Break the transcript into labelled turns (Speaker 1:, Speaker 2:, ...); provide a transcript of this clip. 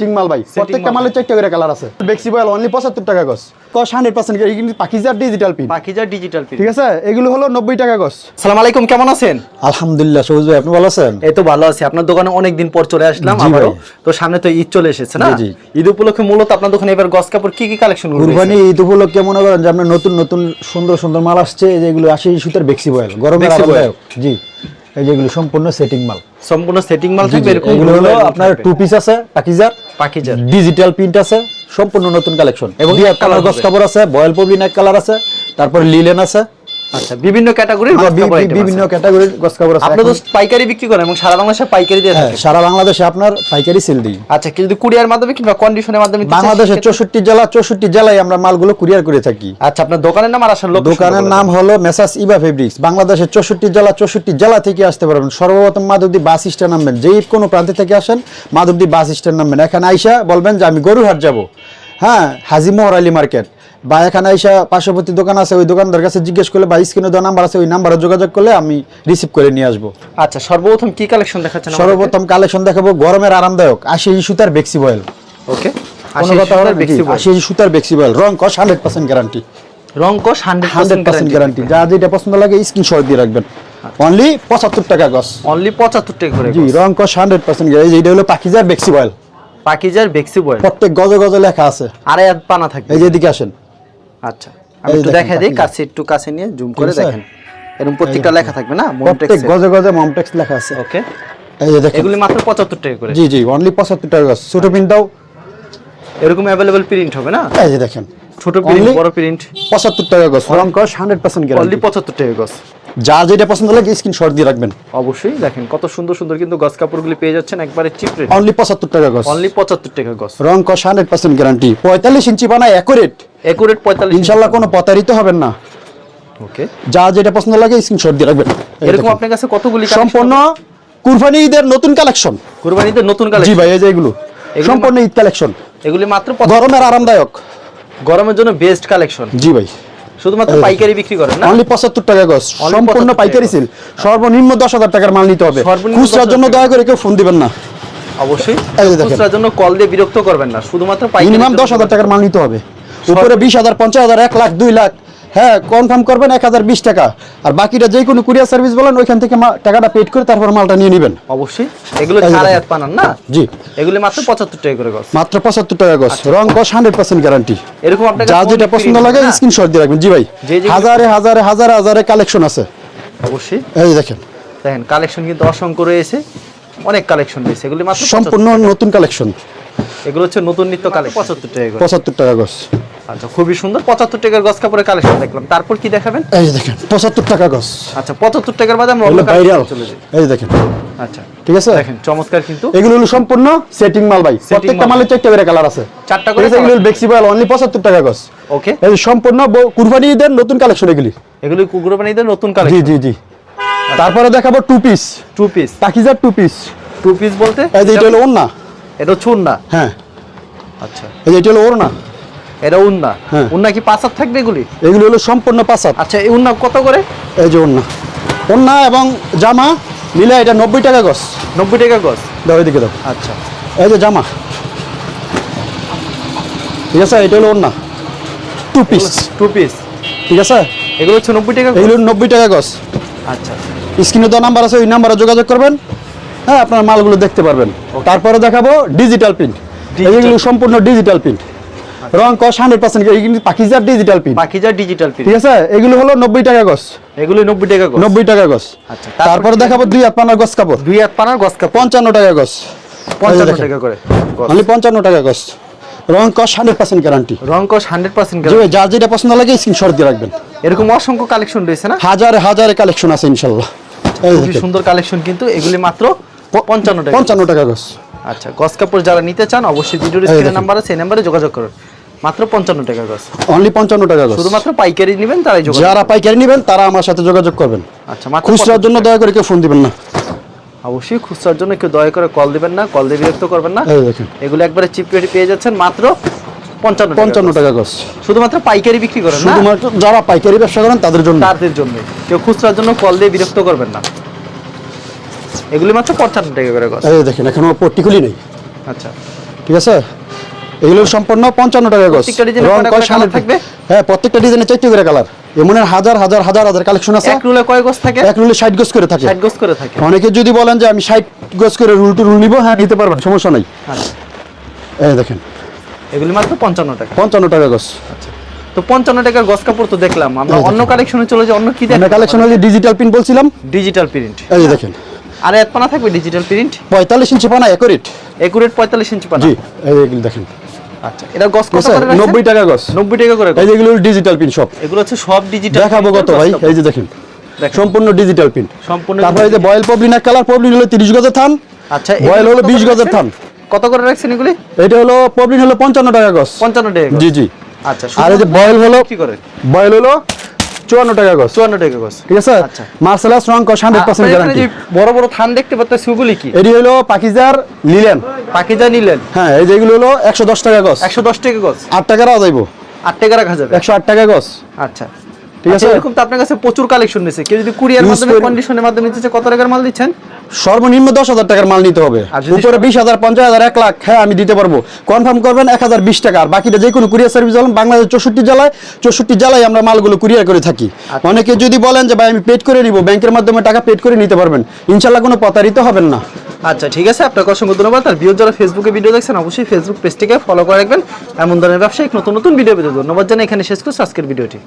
Speaker 1: টিং মাল ভাই প্রত্যেকটা মালের চারটা করে কালার আছে। বেক্সি বয়েল অনলি পঁচাত্তর টাকা গছ। কস হান্ড্রেড পার্সেন্ট কিন্তু পাকিজার ডিজিটাল পিন
Speaker 2: পাখিজার ডিজিটাল পিন
Speaker 1: ঠিক আছে? এগুলো হলো নব্বই টাকা গছ।
Speaker 2: আসসালামু আলাইকুম কেমন আছেন?
Speaker 1: আলহামদুলিল্লাহ সবুজ ভাই আপনি ভালো আছেন?
Speaker 2: এই তো ভালো আছি। আপনার দোকানে অনেক দিন পর চলে আসলাম আবারও। তো সামনে তো ঈদ চলে এসেছে না। ঈদ উপলক্ষে মূলত আপনার দোকানে এবার গস কাপড় কি কি কালেকশন
Speaker 1: কুরবানি ঈদ উপলক্ষে মনে করেন যে আপনার নতুন নতুন সুন্দর সুন্দর মাল আসছে যেগুলো আশি সুতার বেক্সি বয়েল গরমের আরামদায়ক। জি। এই যেগুলো সম্পূর্ণ সেটিং মাল।
Speaker 2: সম্পূর্ণ সেটিং মাল থাকবে এরকম
Speaker 1: এগুলো হলো আপনার টু পিস আছে পাকিজার।
Speaker 2: পাকিজার।
Speaker 1: ডিজিটাল প্রিন্ট আছে সম্পূর্ণ নতুন কালেকশন এবং কালার গস কাপড় আছে বয়েল পবিন এক কালার আছে তারপর লিলেন আছে।
Speaker 2: আচ্ছা বিভিন্ন ক্যাটাগরির
Speaker 1: বিভিন্ন ক্যাটাগরির গস কাপড় আছে।
Speaker 2: আপনি তো পাইকারি বিক্রি করেন এবং সারা বাংলাদেশে পাইকারি দিয়ে
Speaker 1: হ্যাঁ,
Speaker 2: থাকেন
Speaker 1: সারা বাংলাদেশে আপনার পাইকারি সেল দিই।
Speaker 2: আচ্ছা কিন্তু কুরিয়ার মাধ্যমে কিংবা কন্ডিশনের মাধ্যমে
Speaker 1: বাংলাদেশের চৌষট্টি জেলা চৌষট্টি জেলায় আমরা মালগুলো কুরিয়ার করে থাকি।
Speaker 2: আচ্ছা আপনার দোকানের নাম আর আসার লোক
Speaker 1: দোকানের নাম হলো মেসাস ইবা ফেব্রিক্স। বাংলাদেশের চৌষট্টি জেলা চৌষট্টি জেলা থেকে আসতে পারবেন। সর্বপ্রথম মাধবদী বাস স্ট্যান্ড নামবেন। যেই কোনো প্রান্ত থেকে আসেন মাধবদী বাস স্ট্যান্ড নামবেন। এখানে আইসা বলবেন যে আমি গরুহাট যাব। হ্যাঁ হাজি মোহর আলী মার্কেট। বা এখানে আইসা পার্শ্ববর্তী দোকান আছে ওই দোকানদার কাছে জিজ্ঞেস করলে বা স্ক্রিনে দেওয়া নাম্বার আছে ওই নাম্বারে যোগাযোগ করলে আমি রিসিভ করে নিয়ে আসব।
Speaker 2: আচ্ছা সর্বপ্রথম কি কালেকশন দেখাচ্ছেন
Speaker 1: সর্বপ্রথম কালেকশন দেখাবো গরমের আরামদায়ক আশি সুতার বেক্সি বয়েল।
Speaker 2: ওকে
Speaker 1: আশি সুতার বেক্সি বয়েল। রং কস হান্ড্রেড পার্সেন্ট গ্যারান্টি
Speaker 2: রং কোশ
Speaker 1: হান্ড্রেড
Speaker 2: 100%
Speaker 1: পার্সেন্ট
Speaker 2: গ্যারান্টি
Speaker 1: যা যেটা পছন্দ লাগে স্ক্রিনশট দিয়ে রাখবেন। অনলি পঁচাত্তর টাকা গছ
Speaker 2: অনলি 75 টাকা করে
Speaker 1: জি রং কস হান্ড্রেড পার্সেন্ট গ্যারান্টি এইটা হলো পাখিজার বেক্সি বয়েল।
Speaker 2: পাকিজার বেক্সি বয়
Speaker 1: প্রত্যেক গজে গজে লেখা আছে
Speaker 2: আড়াই হাত পানা থাকবে
Speaker 1: এই যে এদিকে আসেন
Speaker 2: আচ্ছা আমি
Speaker 1: এই
Speaker 2: একটু
Speaker 1: দেখেন,
Speaker 2: দেখাই দিই
Speaker 1: পাখিজার।
Speaker 2: কাছে একটু কাছে নিয়ে জুম করে
Speaker 1: আছে?
Speaker 2: দেখেন এরকম প্রত্যেকটা লেখা থাকবে না
Speaker 1: প্রত্যেক গজে গজে মমটেক্স লেখা আছে
Speaker 2: ওকে
Speaker 1: এই যে দেখেন
Speaker 2: এগুলি মাত্র 75 টাকা করে
Speaker 1: জি জি অনলি পঁচাত্তর টাকা গছ ছোট প্রিন্ট দাও
Speaker 2: এরকম अवेलेबल প্রিন্ট হবে না
Speaker 1: এই যে দেখেন
Speaker 2: ছোট প্রিন্ট
Speaker 1: Only-
Speaker 2: বড় প্রিন্ট
Speaker 1: পঁচাত্তর টাকা গছ রং কস হান্ড্রেড পার্সেন্ট
Speaker 2: অনলি
Speaker 1: গ্যারান্টি
Speaker 2: 75 টাকা গস
Speaker 1: যা যেটা পছন্দ লাগে স্ক্রিনশট দিয়ে রাখবেন।
Speaker 2: অবশ্যই দেখেন কত সুন্দর সুন্দর কিন্তু গস কাপড়গুলি পেয়ে যাচ্ছেন একবারে চিপ রেট
Speaker 1: অনলি পঁচাত্তর টাকা গস
Speaker 2: অনলি 75 টাকা গস
Speaker 1: রং কস হান্ড্রেড পার্সেন্ট গ্যারান্টি পঁয়তাল্লিশ ইঞ্চি বানায় অ্যাকুরেট
Speaker 2: একুরেট 45
Speaker 1: ইনশাল্লাহ কোনো প্রতারিত হবেন না।
Speaker 2: ওকে
Speaker 1: যা যেটা পছন্দ লাগে স্ক্রিনশট দিয়ে রাখবেন।
Speaker 2: এরকম। আপনার কাছে কতগুলি
Speaker 1: সম্পূর্ণ কুরবানি ঈদের নতুন কালেকশন
Speaker 2: কুরবানিতে নতুন কালেকশন জি
Speaker 1: ভাই এই যে এগুলো। সম্পূর্ণ ঈদ কালেকশন
Speaker 2: এগুলি মাত্র 75
Speaker 1: গরমের আরামদায়ক।
Speaker 2: গরমের জন্য বেস্ট কালেকশন
Speaker 1: জি ভাই।
Speaker 2: শুধুমাত্র পাইকারি বিক্রি করেন না?
Speaker 1: অনলি পঁচাত্তর টাকা গজ সম্পূর্ণ পাইকারি সেল। সর্বনিম্ন দশ হাজার টাকার মাল নিতে হবে। খুচরার জন্য দয়া করে কেউ ফোন দিবেন না।
Speaker 2: অবশ্যই। খুচরার জন্য কল দিয়ে বিরক্ত করবেন না। শুধুমাত্র পাইকারি
Speaker 1: মিনিমাম দশ হাজার টাকার মাল নিতে হবে। উপরে বিশ হাজার পঞ্চাশ হাজার এক লাখ দুই লাখ। হ্যাঁ কনফার্ম করবেন এক হাজার বিশ টাকা। আর বাকিটা যে কোনো কুরিয়ার সার্ভিস বলেন ওইখান থেকে টাকাটা পেড করে তারপর মালটা নিয়ে নেবেন।
Speaker 2: অবশ্যই। এগুলো ছাড়াই। পানান না?
Speaker 1: জি।
Speaker 2: এগুলি মাত্র পঁচাত্তর টাকা করে গছ
Speaker 1: মাত্র পঁচাত্তর টাকা গজ রং কস হান্ড্রেড পার্সেন্ট গ্যারান্টি
Speaker 2: এরকম আপনার
Speaker 1: যা যেটা পছন্দ লাগে স্ক্রিনশট দিয়ে রাখবেন। জি ভাই হাজারে হাজারে হাজারে হাজারে কালেকশন আছে।
Speaker 2: অবশ্যই।
Speaker 1: এই দেখেন।
Speaker 2: দেখেন কালেকশন কিন্তু অসংখ্য রয়েছে। অনেক কালেকশন রয়েছে। এগুলি মাত্র
Speaker 1: সম্পূর্ণ নতুন কালেকশন
Speaker 2: এগুলো হচ্ছে নতুন নিত্য কালেকশন পঁচাত্তর টাকা
Speaker 1: পঁচাত্তর টাকা গজ
Speaker 2: আচ্ছা খুবই সুন্দর। পঁচাত্তর টাকার গছ কাপড়ের কালেকশন দেখলাম। তারপর কি দেখাবেন?
Speaker 1: এই যে দেখেন পঁচাত্তর টাকা গজ
Speaker 2: আচ্ছা পঁচাত্তর টাকার বাদে আমরা
Speaker 1: ভাইরাল এই যে দেখেন।
Speaker 2: আচ্ছা
Speaker 1: ঠিক আছে?
Speaker 2: দেখেন চমৎকার কিন্তু।
Speaker 1: এগুলো হলো সম্পূর্ণ সেটিং মাল ভাই। প্রত্যেকটা
Speaker 2: মাল।
Speaker 1: চারটা করে কালার আছে।
Speaker 2: চারটা করে
Speaker 1: এগুলো বেক্সি বয়েল অনলি পঁচাত্তর টাকা গজ
Speaker 2: ওকে
Speaker 1: এই সম্পূর্ণ কুরবানি ঈদের নতুন কালেকশন এগুলি।
Speaker 2: এগুলি কুকুরবানিদের নতুন
Speaker 1: জি
Speaker 2: কালেকশন
Speaker 1: জি জি। তারপরে দেখাবো টু পিস
Speaker 2: টু পিস
Speaker 1: পাকিজার টু পিস
Speaker 2: টু পিস বলতে?
Speaker 1: এই যে এটা হলো ওড়না।
Speaker 2: এটা চুন না
Speaker 1: হ্যাঁ।
Speaker 2: আচ্ছা।
Speaker 1: এই যে এটা হলো ওড়না।
Speaker 2: এটা উন্না।
Speaker 1: হ্যাঁ।
Speaker 2: উন্না কি পাঁচাত থাকবে এগুলি?
Speaker 1: এগুলো হলো সম্পূর্ণ পাসাত
Speaker 2: আচ্ছা এই উন্না কত করে?
Speaker 1: এই যে ওড়না ওড়না এবং জামা মিলে এটা নব্বই টাকা গজ।
Speaker 2: নব্বই টাকা গজ?
Speaker 1: দাও এদিকে দাও।
Speaker 2: আচ্ছা।
Speaker 1: এই যে জামা। ঠিক আছে এটা হলো ওড়না টু পিস
Speaker 2: টু পিস
Speaker 1: ঠিক আছে?
Speaker 2: এগুলো হচ্ছে নব্বই টাকা
Speaker 1: এগুলো নব্বই টাকা গজ।
Speaker 2: আচ্ছা।
Speaker 1: স্ক্রিনে দেওয়া নাম্বার আছে ওই নাম্বারে যোগাযোগ করবেন। হ্যাঁ আপনার মালগুলো দেখতে পারবেন। তারপরে দেখাবো ডিজিটাল প্রিন্ট. এগুলো সম্পূর্ণ ডিজিটাল প্রিন্ট রং কস হান্ড্রেড পার্সেন্ট কিন্তু পাকিজার ডিজিটাল প্রিন্ট
Speaker 2: বাকিজার ডিজিটাল পিস
Speaker 1: ঠিক আছে? এগুলো হলো নব্বই টাকা গজ
Speaker 2: এগুলো নব্বই টাকা
Speaker 1: নব্বই টাকা গজ
Speaker 2: আচ্ছা, তারপরে
Speaker 1: দেখাবো দুই আপনার গজ কাপড়।
Speaker 2: দুই হাত পানার গজ কাপড়।
Speaker 1: পঞ্চান্ন টাকা গজ
Speaker 2: পঞ্চান্ন টাকা করে।
Speaker 1: অনলি পঞ্চান্ন টাকা গজ রং কস হান্ড্রেড পার্সেন্ট গ্যারান্টি
Speaker 2: রং কস হান্ড্রেড পার্সেন্ট
Speaker 1: যার যেটা পছন্দ লাগে স্ক্রিনশট দিয়ে রাখবেন।
Speaker 2: এরকম অসংখ্য কালেকশন রয়েছে না?
Speaker 1: হাজারে হাজারে কালেকশন আছে ইনশাল্লাহ। এই
Speaker 2: খুবই সুন্দর কালেকশন কিন্তু এগুলি মাত্র পঞ্চান্ন টাকা
Speaker 1: পঞ্চান্ন টাকা গজ
Speaker 2: আচ্ছা গজ কাপড় যারা নিতে চান অবশ্যই ভিডিওর স্ক্রিনে নাম্বার আছে এই নাম্বারে যোগাযোগ করুন। মাত্র পঞ্চান্ন টাকা গজ
Speaker 1: অনলি পঞ্চান্ন টাকা গজ
Speaker 2: শুধুমাত্র পাইকারি নেবেন তারাই যোগাযোগ
Speaker 1: যারা পাইকারি নেবেন তারা আমার সাথে যোগাযোগ করবেন।
Speaker 2: আচ্ছা মাত্র
Speaker 1: খুচরার জন্য দয়া করে কেউ ফোন দিবেন না।
Speaker 2: অবশ্যই খুচরার জন্য কেউ দয়া করে কল দিবেন না কল দিয়ে বিরক্ত করবেন না।
Speaker 1: দেখেন।
Speaker 2: এগুলো একবারে চিপ রেটে পেয়ে যাচ্ছেন মাত্র পঞ্চান্ন
Speaker 1: পঞ্চান্ন টাকা গজ
Speaker 2: শুধুমাত্র পাইকারি বিক্রি করেন
Speaker 1: শুধুমাত্র যারা পাইকারি ব্যবসা করেন তাদের জন্য।
Speaker 2: তাদের জন্য। কেউ খুচরার জন্য কল দিয়ে বিরক্ত করবেন না। এগুলি মাত্র পঞ্চান্ন টাকা করে গজ
Speaker 1: এই দেখেন এখনও পট্টি খুলি নেই।
Speaker 2: আচ্ছা।
Speaker 1: ঠিক আছে? এগুলো সম্পূর্ণ পঞ্চান্ন টাকা গজ। রং
Speaker 2: করে colour থাকবে?
Speaker 1: হ্যাঁ প্রত্যেকটা ডিজাইনে চারটি করে কালার এমনের হাজার হাজার হাজার হাজার কালেকশন আছে।
Speaker 2: এক রুলে কয় গজ থাকে?
Speaker 1: এক রুলে গজ করে থাকে।
Speaker 2: গজ করে থাকে।
Speaker 1: অনেকে যদি বলেন যে আমি ষাট গজ করে রুল টু রুল নিবো হ্যাঁ নিতে পারবেন সমস্যা নাই।
Speaker 2: আচ্ছা
Speaker 1: এই দেখেন।
Speaker 2: এগুলি মাত্র পঞ্চান্ন টাকা।
Speaker 1: পঞ্চান্ন টাকা গজ।
Speaker 2: তো পঞ্চান্ন টাকার গজ কাপড় তো দেখলাম। আমরা অন্য কালেকশনে চলে যাই অন্য কি দেখেন
Speaker 1: কালেকশন হচ্ছে ডিজিটাল প্রিন্ট বলছিলাম।
Speaker 2: ডিজিটাল প্রিন্ট
Speaker 1: এই দেখেন।
Speaker 2: আর এক পানা থাকবে ডিজিটাল প্রিন্ট
Speaker 1: পঁয়তাল্লিশ ইঞ্চি পানা একুরেট
Speaker 2: একুরেট পঁয়তাল্লিশ ইঞ্চি পানা।
Speaker 1: জি এই দেখেন।
Speaker 2: আচ্ছা এটা গজ কত করে রাখছেন?
Speaker 1: নব্বই টাকা গজ
Speaker 2: নব্বই টাকা করে
Speaker 1: এই যে ডিজিটাল প্রিন্ট সব।
Speaker 2: এগুলো হচ্ছে সব ডিজিটাল
Speaker 1: দেখাবো কত ভাই? এই যে দেখেন
Speaker 2: দেখেন।
Speaker 1: সম্পূর্ণ ডিজিটাল প্রিন্ট
Speaker 2: সম্পূর্ণ
Speaker 1: তারপরে এই যে বয়েল পবলিন এক কালার পবলিন হলো তিরিশ গজের থান
Speaker 2: আচ্ছা
Speaker 1: বয়েল হলো গজের থান।
Speaker 2: কত করে রাখছেন এগুলি?
Speaker 1: এটা হলো পবলিন হলো পঞ্চান্ন টাকা গস
Speaker 2: পঞ্চান্ন টাকা
Speaker 1: জি জি।
Speaker 2: আচ্ছা
Speaker 1: আর এই যে বয়েল হলো
Speaker 2: কি করে?
Speaker 1: বয়েল হলো চুয়ান্ন টাকা গস
Speaker 2: চুয়ান্ন টাকা গস
Speaker 1: ঠিক আছে?
Speaker 2: আচ্ছা।
Speaker 1: মার্সেলাস রং কস হান্ড্রেড পার্সেন্ট
Speaker 2: আপনার এখানে
Speaker 1: গ্যারান্টি
Speaker 2: যে বড় বড় থান দেখতে পাচ্ছেন সেগুলি কি?
Speaker 1: এটি হলো পাকিজার লিলেন।
Speaker 2: পাকিজা নিলেন
Speaker 1: হ্যাঁ এই যেগুলো হলো একশো দশ টাকা গস
Speaker 2: একশো দশ টাকা গজ
Speaker 1: আট টাকারও যাইবো।
Speaker 2: আট টাকা রাখা যাবে।
Speaker 1: একশো আট টাকা গস
Speaker 2: আচ্ছা।
Speaker 1: ঠিক
Speaker 2: আচ্ছা,
Speaker 1: আছে?
Speaker 2: এরকম তো আপনার কাছে প্রচুর কালেকশন কেউ যদি কুরিয়ার মাধ্যমে কন্ডিশনের মাধ্যমে নিচ্ছে কত টাকার মাল দিচ্ছেন?
Speaker 1: সর্বনিম্ন দশ হাজার টাকার মাল নিতে হবে। উপরে বিশ হাজার পঞ্চাশ হাজার এক লাখ হ্যাঁ আমি দিতে পারব। কনফার্ম করবেন এক হাজার বিশ টাকা। আর বাকিটা যে কোনো কুরিয়ার সার্ভিস হলাম বাংলাদেশ চৌষট্টি জেলায় চৌষট্টি জেলায় আমরা মালগুলো কুরিয়ার করে থাকি।
Speaker 2: আচ্ছা।
Speaker 1: অনেকে যদি বলেন যে ভাই আমি পেড করে নিব ব্যাংকের মাধ্যমে টাকা পেড করে নিতে পারবেন। ইনশাল্লাহ কোনো প্রতারিত হবেন না।
Speaker 2: আচ্ছা ঠিক আছে আপনাকে অসংখ্য ধন্যবাদ। আর বিয়োগ যারা ফেসবুকে ভিডিও দেখছেন অবশ্যই ফেসবুক পেজটিকে ফলো করে রাখবেন। এমন ধরনের ব্যবসায়িক নতুন নতুন ভিডিও পেতে ধন্যবাদ জানাই। এখানে শেষ করছি আজকের ভিডিওটি